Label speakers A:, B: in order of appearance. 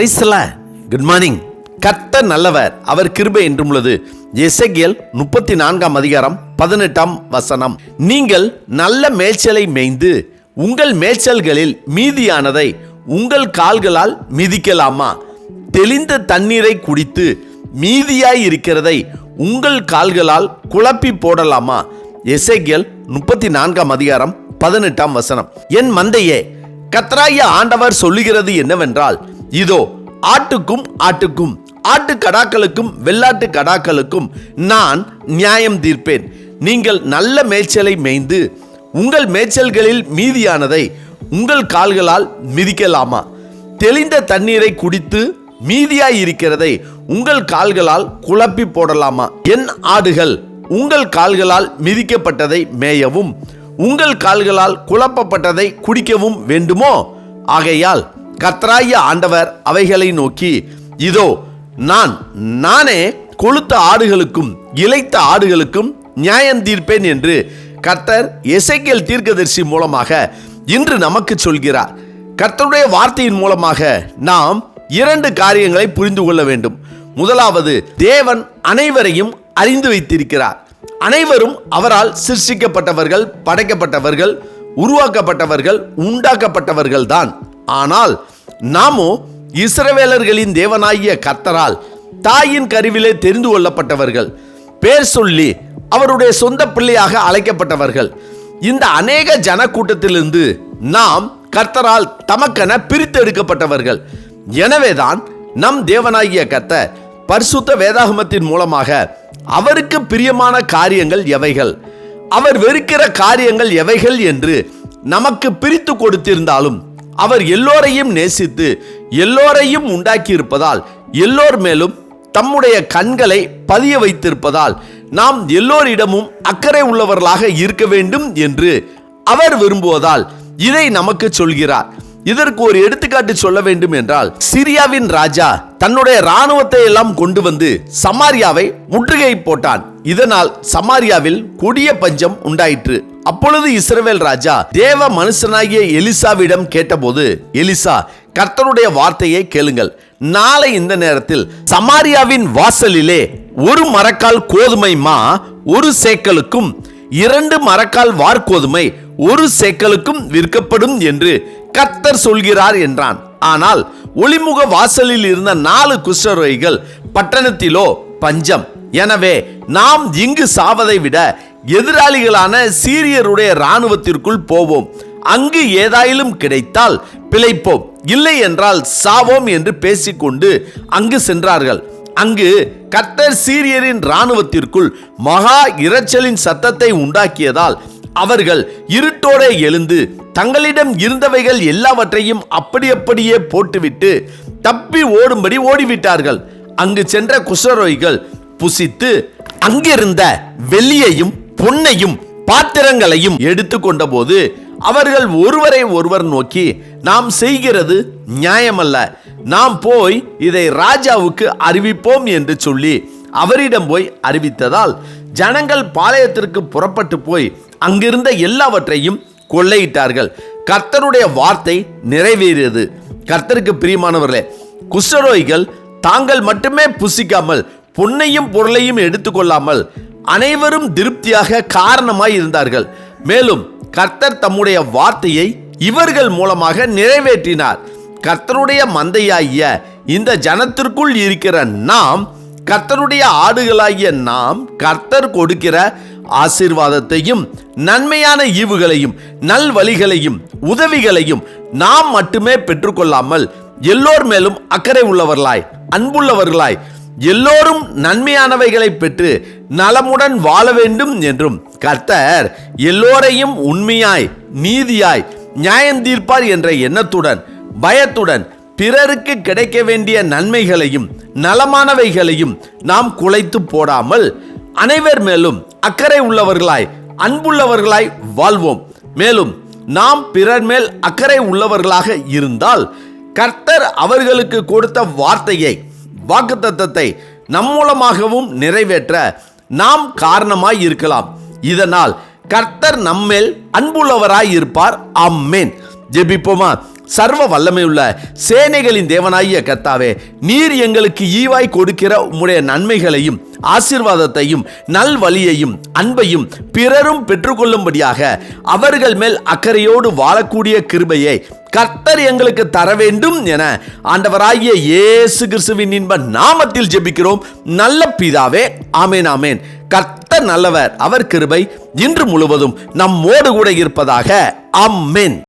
A: பிரைஸ்ல good morning கர்த்தர் நல்லவர். அவர் கிருபை என்றும் உள்ளது. எசகியல் முப்பத்தி நான்காம் அதிகாரம் பதினெட்டாம் வசனம். நீங்கள் நல்ல மேய்ச்சலை மேய்ந்து உங்கள் மேய்ச்சல்களில் மீதியானதை உங்கள் கால்களால் மிதிக்கலாமா? தெளிந்த தண்ணீரை குடித்து மீதியாய் இருக்கிறதை உங்கள் கால்களால் குழப்பி போடலாமா? எசேக்கியேல் முப்பத்தி நான்காம் அதிகாரம் பதினெட்டாம் வசனம். என் மந்தையே கத்ராய ஆண்டவர் சொல்லுகிறது என்னவென்றால் இதோ ஆட்டுக்கும் ஆட்டுக்கும் ஆட்டு கடாக்களுக்கும் வெள்ளாட்டு கடாக்களுக்கும் நான் நியாயம் தீர்ப்பேன். நீங்கள் நல்ல மேய்ச்சலை மேய்ந்து உங்கள் மேய்ச்சல்களில் மீதியானதை உங்கள் கால்களால் மிதிக்கலாமா? தெளிந்த தண்ணீரை குடித்து மீதியாய் இருக்கிறதை உங்கள் கால்களால் குழப்பி போடலாமா? என் ஆடுகள் உங்கள் கால்களால் மிதிக்கப்பட்டதை மேயவும் உங்கள் கால்களால் குழப்பப்பட்டதை குடிக்கவும் வேண்டுமோ? ஆகையால் கத்ராய ஆண்டவர் அவைகளை நோக்கி இதோ நான் நானே கொளுத்த ஆடுகளுக்கும் இழைத்த ஆடுகளுக்கும் நியாயம் தீர்ப்பேன் என்று கர்த்தர் எசைக்கேல் தீர்க்கதரிசி மூலமாக இன்று நமக்கு சொல்கிறார். கர்த்தருடைய வார்த்தையின் மூலமாக நாம் இரண்டு காரியங்களை புரிந்து கொள்ள வேண்டும். முதலாவது தேவன் அனைவரையும் அறிந்து வைத்திருக்கிறார். அனைவரும் அவரால் சிருஷ்டிக்கப்பட்டவர்கள் படைக்கப்பட்டவர்கள் உருவாக்கப்பட்டவர்கள் உண்டாக்கப்பட்டவர்கள் தான் ஆனால் நாமோ இஸ்ரவேலர்களின் தேவனாகிய கர்த்தரால் தாயின் கருவிலே தெரிந்து கொள்ளப்பட்டவர்கள் பேர் சொல்லி அவருடைய சொந்த பிள்ளையாக அழைக்கப்பட்டவர்கள். இந்த அநேக ஜனக்கூட்டத்திலிருந்து நாம் கர்த்தரால் தமக்கென பிரித்தெடுக்கப்பட்டவர்கள். எனவேதான் நம் தேவனாகிய கர்த்தர் பரிசுத்த வேதாகமத்தின் மூலமாக அவருக்கு பிரியமான காரியங்கள் எவைகள்? அவர் வெறுக்கிற காரியங்கள் எவைகள் என்று நமக்கு பிரித்து கொடுத்திருந்தாலும் அவர் எல்லோரையும் நேசித்து எல்லோரையும் உண்டாக்கியிருப்பதால் எல்லோர் மேலும் தம்முடைய கண்களை பதிய வைத்திருப்பதால் நாம் எல்லோரிடமும் அக்கறை உள்ளவர்களாக இருக்க வேண்டும் என்று அவர் விரும்புவதால் இதை நமக்கு சொல்கிறார். இதற்கு ஒரு எடுத்து எடுத்துக்காட்டு சொல்ல வேண்டும் என்றால் சிரியாவின் ராஜா தன்னுடைய ராணுவத்தை எல்லாம் கொண்டு வந்து சமாரியாவை முற்றுகை போட்டான். இதனால் சமாரியாவில் கொடிய பஞ்சம் உண்டாயிற்று. அப்பொழுது இஸ்ரவேல் ராஜா தேவ மனுஷனாகிய எலிசாவிடம் கேட்டபோது எலிசா கர்த்தருடைய வார்த்தையை கேளுங்கள். நாளை இந்த நேரத்தில் சமாரியாவின் வாசலிலே ஒரு மரக்கால் கோதுமை மா ஒரு சேக்கலுக்கும் இரண்டு மரக்கால் வார்கோதுமை ஒரு சேக்கலுக்கும் விற்கப்படும் என்று கத்தர் சொல்கிறார் என்றான். ஆனால் ஒளிமுக வாசலில் இருந்த நாலு குஷ்டரோகிகள் பட்டணத்திலோ பஞ்சம். எனவே நாம் இங்கு சாவதை விட எதிராளிகளான சீரியருடைய இராணுவத்திற்குள் போவோம். அங்கு ஏதாயிலும் கிடைத்தால் பிழைப்போம். இல்லை என்றால் சாவோம் என்று பேசிக்கொண்டு அங்கு சென்றார்கள். அங்கு கர்த்தர் சீரியரின் இராணுவத்திற்குள் மகா இரைச்சலின் சத்தத்தை உண்டாக்கியதால் அவர்கள் இருட்டோட எழுந்து தங்களிடம் இருந்தவைகள் எல்லாவற்றையும் அப்படி அப்படியே போட்டுவிட்டு தப்பி ஓடும்படி ஓடிவிட்டார்கள். அங்கு சென்ற குசரோய்கள் புசித்து அங்கிருந்த வெள்ளியையும் பொன்னையும் பாத்திரங்களையும் எடுத்து கொண்டபோது அவர்கள் ஒருவரை ஒருவர் நோக்கி நாம் செய்கிறது நியாயமல்ல. நாம் போய் இதை ராஜாவுக்கு அறிவிப்போம் என்று சொல்லி அவரிடம் போய் அறிவித்ததால் ஜனங்கள் பாளையத்திற்கு புறப்பட்டு போய் அங்கிருந்த எல்லாவற்றையும் கொள்ளையிட்டார்கள். கர்த்தருடைய வார்த்தை நிறைவேறியது. கர்த்தருக்கு பிரியமானவர்களே குஷரோய்கள் தாங்கள் மட்டுமே புசிக்காமல் பொன்னையும் பொருளையும் எடுத்துக்கொள்ளாமல் அனைவரும் திருப்தியாக காரணமாய் இருந்தார்கள். மேலும் கர்த்தர் தம்முடைய வார்த்தையை இவர்கள் மூலமாக நிறைவேற்றினார். கர்த்தருடைய மந்தையாகிய இந்த ஜனத்திற்குள் இருக்கிற நாம் கர்த்தருடைய ஆடுகளாகிய நாம் கர்த்தர் கொடுக்கிற ஆசீர்வாதத்தையும் நன்மையான ஈவுகளையும் நல்வழிகளையும் உதவிகளையும் நாம் மட்டுமே பெற்றுக்கொள்ளாமல் எல்லோர் மேலும் அக்கறை உள்ளவர்களாய் அன்புள்ளவர்களாய் எல்லோரும் நன்மையானவைகளை பெற்று நலமுடன் வாழ வேண்டும் என்றும் கர்த்தர் எல்லோரையும் உண்மையாய் நீதியாய் நியாயம் தீர்ப்பார் என்ற எண்ணத்துடன் பயத்துடன் பிறருக்கு கிடைக்க வேண்டிய நன்மைகளையும் நலமானவைகளையும் நாம் குலைத்து போடாமல் அனைவர் மேலும் அக்கறை உள்ளவர்களாய் அன்புள்ளவர்களாய் வாழ்வோம். மேலும் நாம் பிறர் மேல் அக்கறை உள்ளவர்களாக இருந்தால் கர்த்தர் அவர்களுக்கு கொடுத்த வார்த்தையை வாக்குத்தத்தத்தை நம் மூலமாகவும் நிறைவேற்ற நாம் காரணமாய் இருக்கலாம். இதனால் கர்த்தர் நம்மேல் அன்புள்ளவராய் இருப்பார். அம்மேன் ஜெபிப்போமா? சர்வ வல்லமையுள்ள சேனைகளின் தேவனாகிய கத்தாவே நீர் எங்களுக்கு ஈவாய் கொடுக்கிற உம்முடைய நன்மைகளையும் ஆசீர்வாதத்தையும் நல்வழியையும் அன்பையும் பிறரும் பெற்றுக்கொள்ளும்படியாக அவர்கள் மேல் அக்கறையோடு வாழக்கூடிய கிருபையை கர்த்தர் எங்களுக்கு தர வேண்டும் என ஆண்டவராகிய இயேசு கிறிஸ்துவின் இன்ப நாமத்தில் ஜெபிக்கிறோம். நல்ல பிதாவே ஆமேன் ஆமேன். கர்த்தர் நல்லவர் அவர் கிருபை இன்று முழுவதும் நம்மோடு கூட இருப்பதாக அம்மேன்